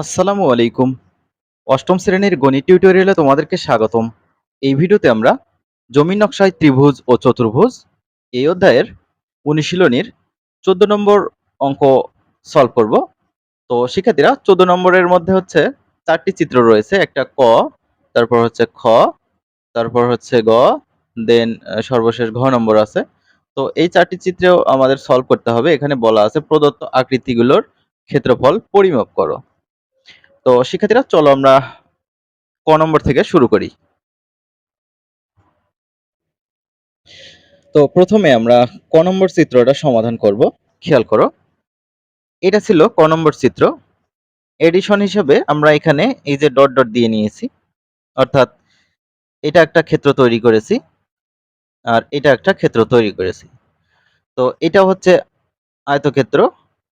আসসালামু আলাইকুম। অষ্টম শ্রেণির গণিত টিউটোরিয়ালে তোমাদেরকে স্বাগতম। এই ভিডিওতে আমরা জমি নকশায় ত্রিভুজ ও চতুর্ভুজ এই অধ্যায়ের অনুশীলনীর চোদ্দ নম্বর অঙ্ক সলভ করব। তো শিক্ষার্থীরা, চোদ্দ নম্বরের মধ্যে হচ্ছে চারটি চিত্র রয়েছে, একটা ক, তারপর হচ্ছে খ, তারপর হচ্ছে গ দেন সর্বশেষ ঘ নম্বর আছে। তো এই চারটি চিত্রেও আমাদের সলভ করতে হবে। এখানে বলা আছে প্রদত্ত আকৃতিগুলোর ক্ষেত্রফল পরিমাপ করো। তো শিক্ষার্থীরা, চলো আমরা ক নম্বর থেকে শুরু করি। তো প্রথমে আমরা ক নম্বর চিত্রটা সমাধান করব। খেয়াল করো, এটা ছিল ক নম্বর চিত্র। এডিশন হিসেবে আমরা এখানে এই যে ডট ডট দিয়ে নিয়েছি, অর্থাৎ এটা একটা ক্ষেত্র তৈরি করেছি আর এটা একটা ক্ষেত্র তৈরি করেছি। তো এটা হচ্ছে আয়তক্ষেত্র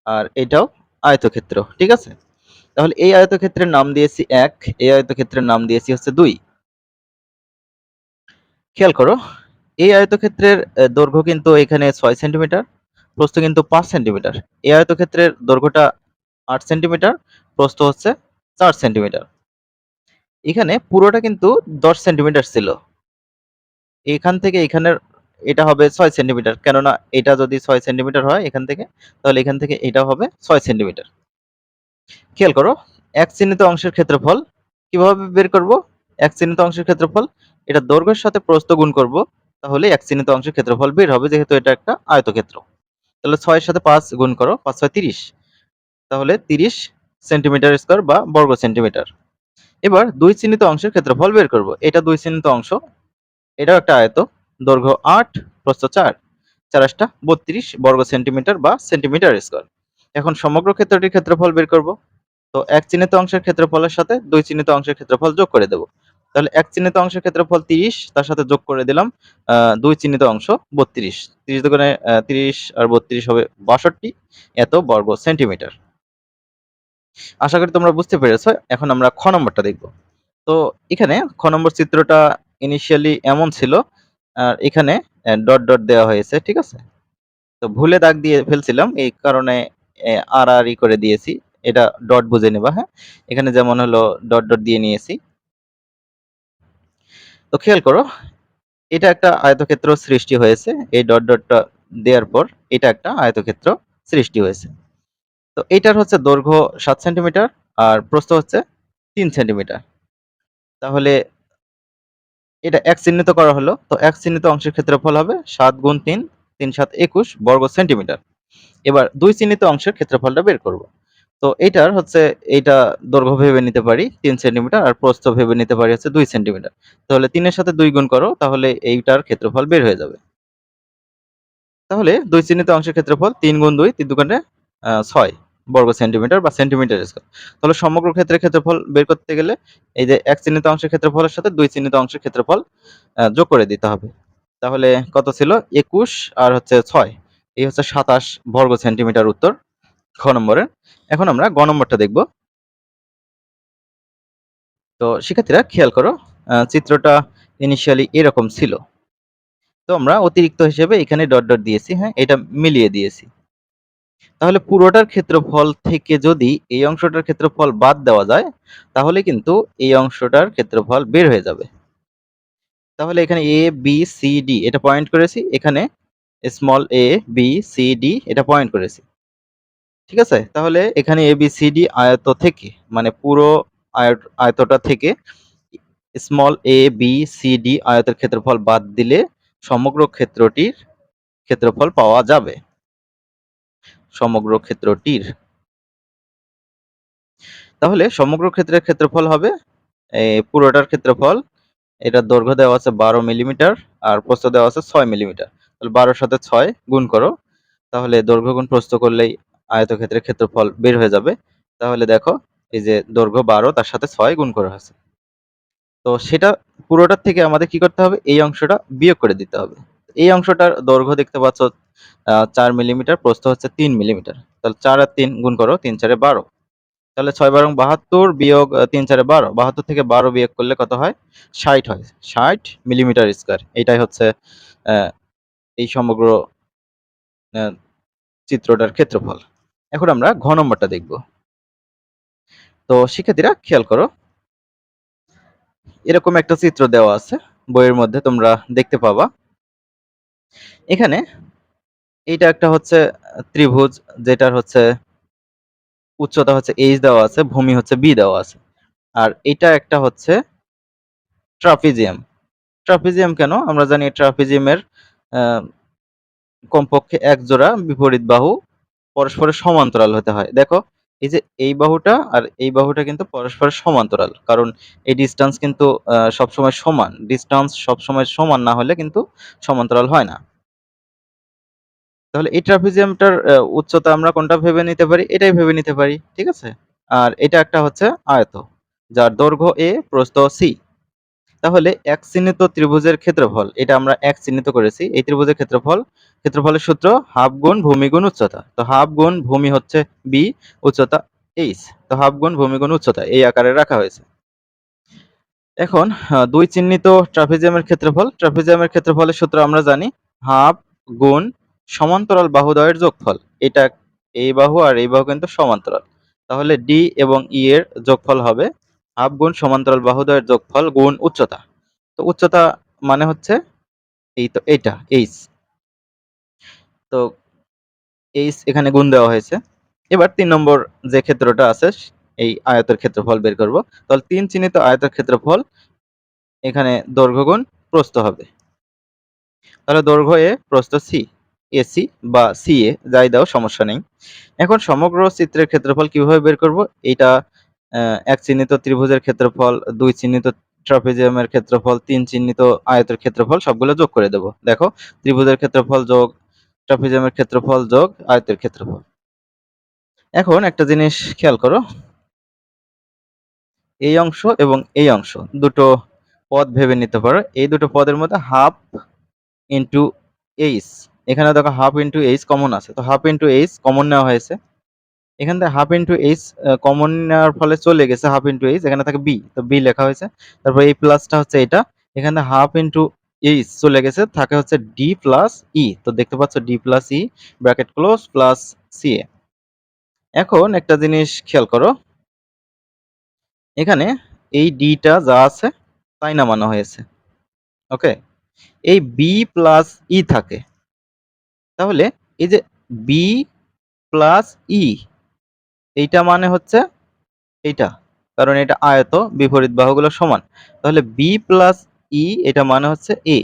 আর এটাও আয়তক্ষেত্র, ঠিক আছে? তাহলে এই আয়তক্ষেত্রের নাম দিয়েছি এক, এই আয়তক্ষেত্রের নাম দিয়েছি হচ্ছে দুই। খেয়াল করো, এই আয়তক্ষেত্রের দৈর্ঘ্য কিন্তু এখানে ছয় সেন্টিমিটার, প্রস্থ কিন্তু পাঁচ সেন্টিমিটার। এই আয়তক্ষেত্রের দৈর্ঘ্যটা আট সেন্টিমিটার, প্রস্থ হচ্ছে চার সেন্টিমিটার। এখানে পুরোটা কিন্তু দশ সেন্টিমিটার ছিল। এখান থেকে এখানের এটা হবে ছয় সেন্টিমিটার, কেননা এটা যদি ছয় সেন্টিমিটার হয় এখান থেকে, তাহলে এখান থেকে এটা হবে ছয় সেন্টিমিটার। খেয়াল করো এক চিহ্নিত অংশের ক্ষেত্রফল কীভাবে বের করব? এক চিহ্নিত অংশের ক্ষেত্রফল, এটা দৈর্ঘ্যের সাথে প্রস্থ গুণ করব, তাহলে এক চিহ্নিত অংশের ক্ষেত্রফল বের হবে, যেহেতু এটা একটা আয়তক্ষেত্র। তাহলে ছয়ের সাথে পাঁচ গুণ করো, পাঁচ ছয় তিরিশ। তাহলে তিরিশ সেন্টিমিটার স্কোয়ার বা বর্গ সেন্টিমিটার। এবার দুই চিহ্নিত অংশের ক্ষেত্রফল বের করব, এটা দুই চিহ্নিত অংশ, এটাও একটা আয়ত, দৈর্ঘ্য আট, প্রস্থ চার চারাশটা বত্রিশ বর্গ সেন্টিমিটার বা সেন্টিমিটার স্কোয়ার। এখন সমগ্র ক্ষেত্রটির ক্ষেত্রফল বের করব তো এক চিহ্নিত অংশের ক্ষেত্রফলের সাথে দুই চিহ্নিত অংশের ক্ষেত্রফল যোগ করে দেব। তাহলে এক চিহ্নিত অংশের ক্ষেত্রফল তিরিশ, তার সাথে যোগ করে দিলাম দুই চিহ্নিত অংশ বত্রিশ। তিরিশ দোকানে তিরিশ আর বত্রিশ হবে বাষট্টি, এত বর্গ সেন্টিমিটার। আশা করি তোমরা বুঝতে পেরেছ, এখন আমরা খ নম্বরটা দেখব। তো এখানে খ নম্বর চিত্রটা ইনিশিয়ালি এমন ছিল, আর এখানে ডট ডট দেওয়া হয়েছে, ঠিক আছে? তো ভুলে দাগ দিয়ে ফেলছিলাম, এই কারণে আর আর ই করে দিয়েছি। এটা ডট বুঝে নেবা হ্যাঁ? এখানে যেমন হলো ডট ডট দিয়ে নিয়েছি। তো খেয়াল করো, এটা একটা আয়তক্ষেত্র সৃষ্টি হয়েছে, এই ডট ডটটা দেওয়ার পর এটা একটা আয়তক্ষেত্র সৃষ্টি হয়েছে। তো এটার হচ্ছে দৈর্ঘ্য সাত সেন্টিমিটার আর প্রস্থ হচ্ছে তিন সেন্টিমিটার। তাহলে এটা এক চিহ্নিত করা হলো, তো এক চিহ্নিত অংশের ক্ষেত্রফল হবে সাত গুণ তিন তিন সাত একুশ বর্গ সেন্টিমিটার। এবার দুই চিহ্নিত অংশের ক্ষেত্রফলটা বের করব। তো এইটার হচ্ছে এইটা দৈর্ঘ্য ভেবে নিতে পারি তিন সেন্টিমিটার আর প্রস্থ ভেবে নিতে পারি হচ্ছে দুই সেন্টিমিটার। তাহলে তিনের সাথে দুই গুণ করো, তাহলে এইটার ক্ষেত্রফল বের হয়ে যাবে। তাহলে দুই চিহ্নিত অংশের ক্ষেত্রফল তিন গুণ দুই, তিন দুগুণে ছয় বর্গ সেন্টিমিটার বা সেন্টিমিটার স্কোয়ার। তাহলে সমগ্র ক্ষেত্রের ক্ষেত্রফল বের করতে গেলে এই যে এক চিহ্নিত অংশের ক্ষেত্রফলের সাথে দুই চিহ্নিত অংশের ক্ষেত্রফল যোগ করে দিতে হবে। তাহলে কত ছিল? একুশ আর হচ্ছে ছয়। এই হচ্ছে সাতাশ বর্গ সেন্টিমিটার উত্তর। খ নম্বরে। এখন আমরা গ নম্বরটা দেখব। তো শিক্ষার্থীরা খেয়াল করো চিত্রটা ইনিশিয়ালি এরকম ছিল। তো আমরা অতিরিক্ত হিসেবে এখানে ডট ডট দিয়েছি হ্যাঁ এটা মিলিয়ে দিয়েছি। তাহলে পুরোটার ক্ষেত্রফল থেকে যদি এই অংশটার ক্ষেত্রফল বাদ দেওয়া যায়, তাহলে কিন্তু এই অংশটার ক্ষেত্রফল বের হয়ে যাবে। তাহলে এখানে এ বি সি ডি এটা পয়েন্ট করেছি, এখানে small A B C D এটা পয়েন্ট করেছি। ঠিক আছে? তাহলে এখানে এ বি আয়ত থেকে মানে পুরো আয়তটা থেকে small A B C D আয়তের ক্ষেত্রফল বাদ দিলে সমগ্র ক্ষেত্রটির ক্ষেত্রফল পাওয়া যাবে। সমগ্র ক্ষেত্রটির। তাহলে সমগ্র ক্ষেত্রের ক্ষেত্রফল হবে পুরোটার ক্ষেত্রফল, এটার দৈর্ঘ্য দেওয়া আছে বারো মিলিমিটার আর প্রস্থ দেওয়া আছে ছয় মিলিমিটার। তাহলে বারোর সাথে ছয় গুণ করো, তাহলে দৈর্ঘ্য গুণ প্রস্থ করলেই আয়তক্ষেত্রের ক্ষেত্রফল বের হয়ে যাবে। তাহলে দেখো, এই যে দৈর্ঘ্য বারো, তার সাথে ছয় গুণ করা হয়েছে। তো সেটা পুরোটার থেকে আমাদের কি করতে হবে? এই অংশটা বিয়োগ করে দিতে হবে। এই অংশটার দৈর্ঘ্য দেখতে পাচ্ছ চার মিলিমিটার, প্রস্থ হচ্ছে তিন মিলিমিটার। তাহলে চার আর তিন গুণ করো, তিন চারে বারো। তাহলে ছয় বারো বাহাত্তর বিয়োগ তিন চারে বারো। বাহাত্তর থেকে বারো বিয়োগ করলে কত হয়? ষাট হয়। ষাট মিলিমিটার স্কোয়ার। এটাই হচ্ছে এই সমগ্র চিত্রটার ক্ষেত্রফল। এখন আমরা ঘ নম্বরটা দেখব। তো শিক্ষার্থীরা, খেয়াল করো। এরকম একটা চিত্র দেওয়া আছে, বইয়ের মধ্যে তোমরা দেখতে পাবা। এখানে এইটা একটা হচ্ছে ত্রিভুজ, যেটার হচ্ছে উচ্চতা হচ্ছে এইচ দেওয়া আছে, ভূমি হচ্ছে বি দেওয়া আছে। আর এটা একটা হচ্ছে ট্রাপিজিয়াম। ট্রাপিজিয়াম কেন? আমরা জানি ট্রাপিজিয়ামের কমপক্ষে এক জোড়া বিপরীত বাহু পরস্পরের সমান্তরাল হতে হয়। দেখো, এই যে এই বাহুটা আর এই বাহুটা কিন্তু পরস্পরের সমান্তরাল, কারণ এই ডিস্টেন্স কিন্তু সবসময় সমান। ডিস্টেন্স সবসময় সমান না হলে কিন্তু সমান্তরাল হয় না। তাহলে এই ট্রাপিজিয়ামটার উচ্চতা আমরা কোনটা ভেবে নিতে পারি? এটাই ভেবে নিতে পারি, ঠিক আছে? আর এটা একটা হচ্ছে আয়ত, যার দৈর্ঘ্য এ প্রস্থ সি তাহলে এক চিহ্নিত ত্রিভুজের ক্ষেত্রফল, এটা আমরা এক চিহ্নিত করেছি, এই ত্রিভুজের ক্ষেত্রফল, ক্ষেত্রফলের সূত্র হাফ গুণ ভূমি গুণ উচ্চতা। তো হাফ গুণ ভূমি হচ্ছে বি উচ্চতা এইচ তো হাফ গুণ ভূমি গুণ উচ্চতা, এই আকারে রাখা হয়েছে। এখন দুই চিহ্নিত ট্রাফিজিয়ামের ক্ষেত্রফল, ট্রাফিজিয়ামের ক্ষেত্রফলের সূত্র আমরা জানি, হাফ গুণ সমান্তরাল বাহুদ্বয়ের যোগফল, এটা এই বাহু আর এই বাহু কিন্তু সমান্তরাল। তাহলে ডি এবং ই এর যোগফল হবে হাফ গুণ সমান্তরাল বাহুদ্বয়ের যোগফল গুণ উচ্চতা। তো উচ্চতা মানে হচ্ছে এই তো এইটা এইচ তো এইচ এখানে গুণ দেওয়া হয়েছে। এবার তিন নম্বর যে ক্ষেত্রটা আছে, এই আয়তের ক্ষেত্রফল বের করব। তাহলে তিন চিহ্নিত আয়তের ক্ষেত্রফল এখানে দৈর্ঘ্য গুণ প্রস্থ হবে। তাহলে দৈর্ঘ্য এ, প্রস্থ সি এসি বা সি এ যাই দাও, সমস্যা নেই। এখন সমগ্র চিত্রের ক্ষেত্রফল কীভাবে বের করব? এটা এক চিহ্নিত ত্রিভুজের ক্ষেত্রফল, দুই চিহ্নিত ট্রাপিজিয়ামের ক্ষেত্রফল, তিন চিহ্নিত আয়তের ক্ষেত্রফল, সবগুলো যোগ করে দেব। দেখো, ত্রিভুজের ক্ষেত্রফল যোগ, ট্রাপিজিয়ামের ক্ষেত্রফল যোগ, আয়তের ক্ষেত্রফল। এখন একটা জিনিস খেয়াল করো। এই অংশ এবং এই অংশ, দুটো পদ ভেবে নিতে পারো। এই দুটো পদের মধ্যে হাফ ইন্টু এইচ এখানে দেখো হাফ ইন্টু এইচ কমন আছে। তো হাফ ইন্টু এইচ কমন নেওয়া হয়েছে। এখান থেকে হাফ ইন্টু এইচ কমন নেওয়ার ফলে চলে গেছে হাফ ইন্টু এইচ এখানে থাকে বি তো বি লেখা হয়েছে। তারপর এই প্লাসটা হচ্ছে এটা, এখানে হাফ ইন্টু এইচ চলে গেছে, থাকে হচ্ছে ডি প্লাস ই তো দেখতে পাচ্ছ D plus E bracket close plus C A এখন একটা জিনিস খেয়াল করো, এখানে এই ডিটা যা আছে, তাই নামানো হয়েছে ওকে এই বি প্লাস ই থাকে, তাহলে এই যে বি প্লাস ই এইটা মানে হচ্ছে এইটা। কারণ এটা আয়ত, বিপরীত বাহুগুলো সমান। তাহলে বি প্লাস ই এটা মানে হচ্ছে এ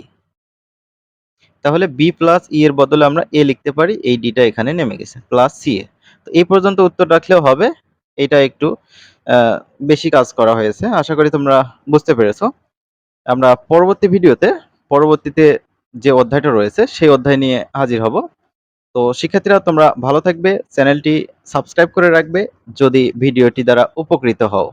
তাহলে বি প্লাস ই এর বদলে আমরা এ লিখতে পারি, এই ডিটা এখানে নেমে গেছে প্লাস সি এ। তো এই পর্যন্ত উত্তর রাখলেও হবে, এটা একটু বেশি কাজ করা হয়েছে, আশা করি তোমরা বুঝতে পেরেছ। আমরা পরবর্তী ভিডিওতে, পরবর্তীতে যে অধ্যায়টা রয়েছে, সেই অধ্যায় নিয়ে হাজির হব। তো শিক্ষার্থীরা তোমরা ভালো থাকবে। চ্যানেলটি সাবস্ক্রাইব করে রাখবে যদি ভিডিওটি দ্বারা উপকৃত হও।